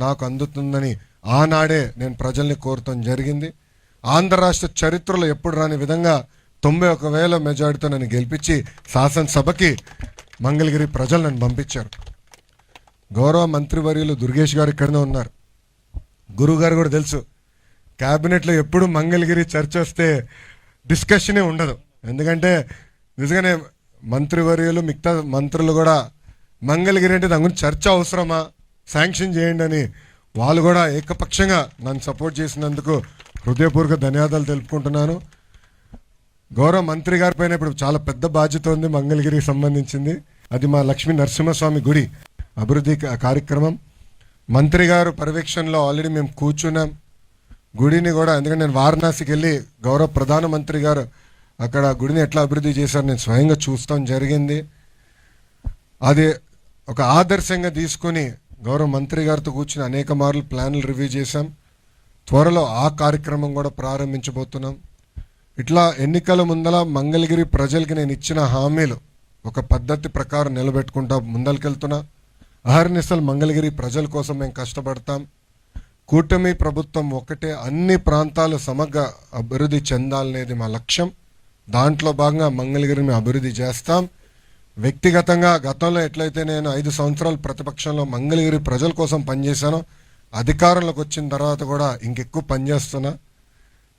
నాకు అందుతుందని ఆనాడే నేను ప్రజల్ని కోరటం జరిగింది. ఆంధ్ర రాష్ట్ర చరిత్రలో ఎప్పుడు రాని విధంగా తొంభై ఒక వేల మెజార్టీతో నన్ను గెలిపించి శాసనసభకి మంగళగిరి ప్రజలు నన్ను పంపించారు. గౌరవ మంత్రివర్యులు దుర్గేష్ గారు ఇక్కడనే ఉన్నారు. గురువు గారు కూడా తెలుసు క్యాబినెట్లో ఎప్పుడు మంగళగిరి చర్చ వస్తే డిస్కషనే ఉండదు. ఎందుకంటే నిజంగానే మంత్రివర్యులు మిగతా మంత్రులు కూడా మంగళగిరి అంటే దాని గురించి చర్చ అవసరమా? శాంక్షన్ చేయండి అని వాళ్ళు కూడా ఏకపక్షంగా నన్ను సపోర్ట్ చేసినందుకు హృదయపూర్వక ధన్యవాదాలు తెలుపుకుంటున్నాను. గౌరవ మంత్రి గారి పైన ఇప్పుడు చాలా పెద్ద బాధ్యత ఉంది మంగళగిరికి సంబంధించింది. అది మా లక్ష్మీ నరసింహస్వామి గుడి అభివృద్ధి కార్యక్రమం. మంత్రి గారు పర్యవేక్షణలో ఆల్రెడీ మేము కూర్చున్నాం. గుడిని కూడా ఎందుకంటే నేను వారణాసికి వెళ్ళి గౌరవ ప్రధానమంత్రి గారు అక్కడ గుడిని ఎట్లా అభివృద్ధి చేశారు నేను స్వయంగా చూస్తాం జరిగింది. అది ఒక ఆదర్శంగా తీసుకొని గౌరవ మంత్రి గారితో కూర్చుని అనేక మార్లు ప్లాన్లు రివ్యూ చేశాం. త్వరలో ఆ కార్యక్రమం కూడా ప్రారంభించబోతున్నాం. ఇట్లా ఎన్నికల ముందల మంగళగిరి ప్రజలకి నేను ఇచ్చిన హామీలు ఒక పద్ధతి ప్రకారం నిలబెట్టుకుంటా ముందరికెళ్తున్నా అహర్నిశలు మంగళగిరి ప్రజల కోసం మేము కష్టపడతాం. కూటమి ప్రభుత్వం ఒకటే అన్ని ప్రాంతాలు సమగ్ర అభివృద్ధి చెందాలనేది మా లక్ష్యం. దాంట్లో భాగంగా మంగళగిరిని అభివృద్ధి చేస్తాం. వ్యక్తిగతంగా గతంలో ఎట్లయితే నేను ఐదు సంవత్సరాలు ప్రతిపక్షంలో మంగళగిరి ప్రజల కోసం పనిచేశానో అధికారంలోకి వచ్చిన తర్వాత కూడా ఇంకెక్కువ పనిచేస్తున్నా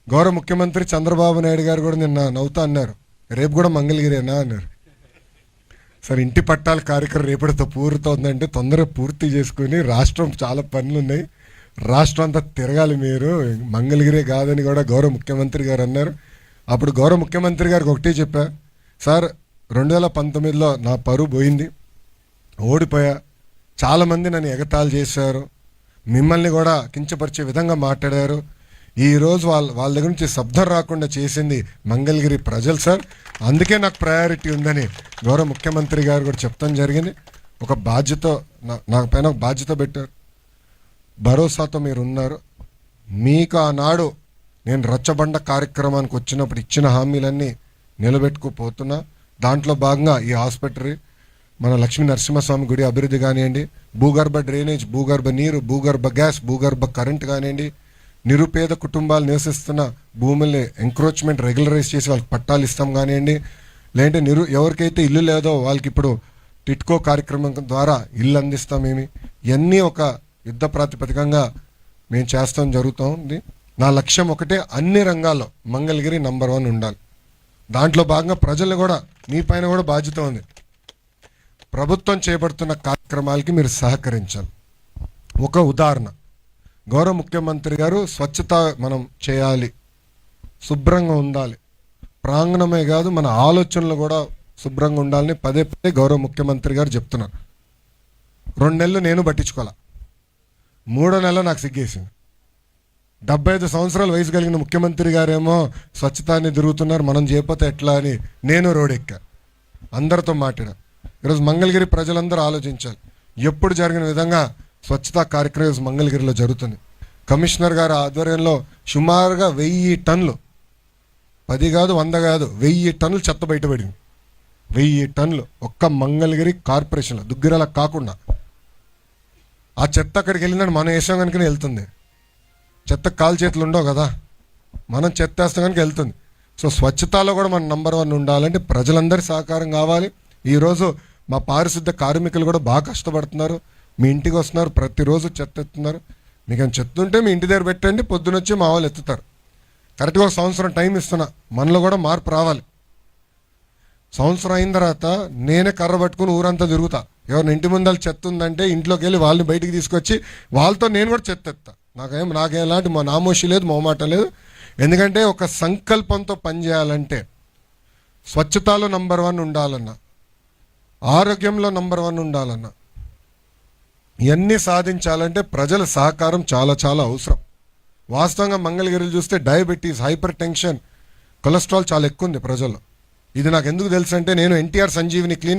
గౌరవ ముఖ్యమంత్రి చంద్రబాబు నాయుడు గారు కూడా నిన్న నవ్వుతా అన్నారు. రేపు కూడా మంగళగిరేనా అన్నారు. సరే ఇంటి పట్టాల కార్యక్రమం రేపటితో పూర్తవుతుందంటే తొందరగా పూర్తి చేసుకుని రాష్ట్రం చాలా పనులు ఉన్నాయి రాష్ట్రం అంతా తిరగాలి మీరు. మంగళగిరే కాదని కూడా గౌరవ ముఖ్యమంత్రి గారు అన్నారు. అప్పుడు గౌరవ ముఖ్యమంత్రి గారికి ఒకటే చెప్పా. సార్ రెండు వేల పంతొమ్మిదిలో నా పరువు పోయింది. ఓడిపోయా. చాలామంది నన్ను ఎగతాళి చేశారు. మిమ్మల్ని కూడా కించపరిచే విధంగా మాట్లాడారు. ఈరోజు వాళ్ళ వాళ్ళ దగ్గర నుంచి శబ్దం రాకుండా చేసింది మంగళగిరి ప్రజలు సార్. అందుకే నాకు ప్రయారిటీ ఉందని గౌరవ ముఖ్యమంత్రి గారు కూడా చెప్తాం జరిగింది. ఒక బాధ్యత నా పైన ఒక బాధ్యత పెట్టారు. భరోసాతో మీరు ఉన్నారు మీకు ఆనాడు నేను రచ్చబండ కార్యక్రమానికి వచ్చినప్పుడు ఇచ్చిన హామీలన్నీ నిలబెట్టుకుపోతున్నా. దాంట్లో భాగంగా ఈ హాస్పిటల్ మన లక్ష్మీ నరసింహస్వామి గుడి అభివృద్ధి కానివ్వండి భూగర్భ డ్రైనేజ్ భూగర్భ నీరు భూగర్భ గ్యాస్ భూగర్భ కరెంట్ కానివ్వండి నిరుపేద కుటుంబాలు నివసిస్తున్న భూముల్ని ఎంక్రోచ్మెంట్ రెగ్యులరైజ్ చేసి వాళ్ళకి పట్టాలు ఇస్తాం కానివ్వండి లేదంటే నిరు ఎవరికైతే ఇల్లు లేదో వాళ్ళకి ఇప్పుడు టిట్కో కార్యక్రమం ద్వారా ఇల్లు అందిస్తామేమి ఇవన్నీ ఒక యుద్ధ ప్రాతిపదికంగా మేము చేస్తాం జరుగుతుంది నా లక్ష్యం ఒకటే అన్ని రంగాల్లో మంగళగిరి నంబర్ వన్ ఉండాలి. దాంట్లో భాగంగా ప్రజలు కూడా మీ పైన కూడా బాధ్యత ఉంది. ప్రభుత్వం చేపడుతున్న కార్యక్రమాలకి మీరు సహకరించాలి. ఒక ఉదాహరణ. గౌరవ ముఖ్యమంత్రి గారు స్వచ్ఛత మనం చేయాలి. శుభ్రంగా ఉండాలి. ప్రాంగణమే కాదు మన ఆలోచనలు కూడా శుభ్రంగా ఉండాలని పదే పదే గౌరవ ముఖ్యమంత్రి గారు చెప్తున్నారు. రెండు నెలలు నేను పట్టించుకోవాలా? మూడో నెల నాకు సిగ్గేసింది. డెబ్బై ఐదు సంవత్సరాల వయసు కలిగిన ముఖ్యమంత్రి గారేమో స్వచ్ఛతాన్ని తిరుగుతున్నారు మనం చేయకపోతే ఎట్లా అని నేను రోడెక్కా. అందరితో మాట్లాడా. ఈరోజు మంగళగిరి ప్రజలందరూ ఆలోచించాలి. ఎప్పుడు జరిగిన విధంగా స్వచ్ఛతా కార్యక్రమం ఈరోజు మంగళగిరిలో జరుగుతుంది. కమిషనర్ గారి ఆధ్వర్యంలో సుమారుగా వెయ్యి టన్నులు పది కాదు వంద కాదు వెయ్యి టన్నులు చెత్త బయటపడింది వెయ్యి టన్నులు ఒక్క మంగళగిరి కార్పొరేషన్లో దుగ్గిరాల కాకుండా. ఆ చెత్త అక్కడికి వెళ్ళినాడు మన వేసాం కనుకనే వెళ్తుంది. చెత్త కాలు చేతులు ఉండవు కదా. మనం చెత్త వేస్తాం కనుక వెళ్తుంది. సో స్వచ్ఛతలో కూడా మనం నంబర్ వన్ ఉండాలంటే ప్రజలందరి సహకారం కావాలి. ఈరోజు మా పారిశుద్ధ కార్మికులు కూడా బాగా కష్టపడుతున్నారు. మీ ఇంటికి వస్తున్నారు ప్రతిరోజు చెత్త ఎత్తున్నారు మీకు ఏం చెత్త ఉంటే మీ ఇంటి దగ్గర పెట్టండి పొద్దునొచ్చి మా వాళ్ళు ఎత్తుతారు. కరెక్ట్గా ఒక సంవత్సరం టైం ఇస్తున్నా మనలో కూడా మార్పు రావాలి. సంవత్సరం అయిన తర్వాత నేనే కర్ర పట్టుకుని ఊరంతా తిరుగుతా. ఎవరిని ఇంటి ముందర చెత్త ఉందంటే ఇంట్లోకి వెళ్ళి వాళ్ళని బయటికి తీసుకొచ్చి వాళ్ళతో నేను కూడా చెత్త ఎత్తా. నాకేం నాకేం ఎలాంటి మా నామోషి లేదు మొహమాట లేదు. ఎందుకంటే ఒక సంకల్పంతో పనిచేయాలంటే స్వచ్ఛతలో నంబర్ వన్ ఉండాలన్నా ఆరోగ్యంలో నంబర్ వన్ ఉండాలన్న ఇవన్నీ సాధించాలంటే ప్రజల సహకారం చాలా చాలా అవసరం. వాస్తవంగా మంగళగిరిలు చూస్తే డయాబెటీస్ హైపర్ టెన్షన్ కొలెస్ట్రాల్ చాలా ఎక్కువ ఉంది ప్రజల్లో. ఇది నాకు ఎందుకు తెలుసు అంటే నేను ఎన్టీఆర్ సంజీవిని క్లినిక్